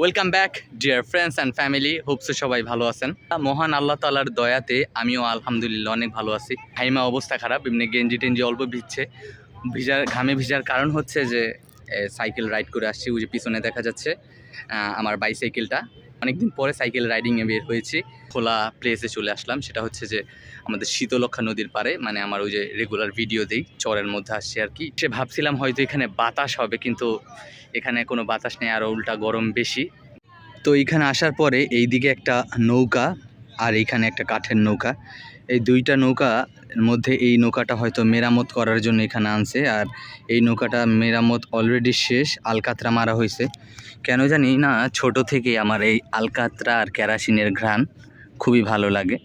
Welcome back dear friends and family হোপসে সবাই ভালো আছেন। মহান আল্লাহ তালার দয়াতে আমিও আলহামদুলিল্লাহ অনেক ভালো আছি। হাইমা অবস্থা খারাপ, এমনি গেঞ্জি টেঞ্জি অল্প ভিজছে। ভিজার, ঘামে ভিজার কারণ হচ্ছে যে সাইকেল রাইড করে আসছি, ওই যে পিছনে দেখা যাচ্ছে আমার বাইসাইকেলটা অনেকদিন পরে সাইকেল রাইডিংয়ে বের হয়েছি। খোলা প্লেসে চলে আসলাম। সেটা হচ্ছে যে আমাদের শীতলক্ষা নদীর পারে মানে আমার ওই যে রেগুলার ভিডিও দিই, চরের মধ্যে আসছে আর কি। সে ভাবছিলাম হয়তো এখানে বাতাস হবে, কিন্তু এখানে কোনো বাতাস নেই আরও উল্টা গরম বেশি। তো এখানে আসার পরে এই দিকে একটা নৌকা আর এখানে একটা কাঠের নৌকা। এই দুইটা নৌকা মধ্যে এই নৌকাটা হয়তো মেরামত করার জন্য এখানে আনছে। আর এই নৌকাটা মেরামত অলরেডি শেষ, আলকাতরা মারা হয়েছে। কেন জানি না, ছোট থেকে আমার এই আলকাতরা আর ক্যারাসিনের ঘ্রাণ খুবই ভালো লাগে।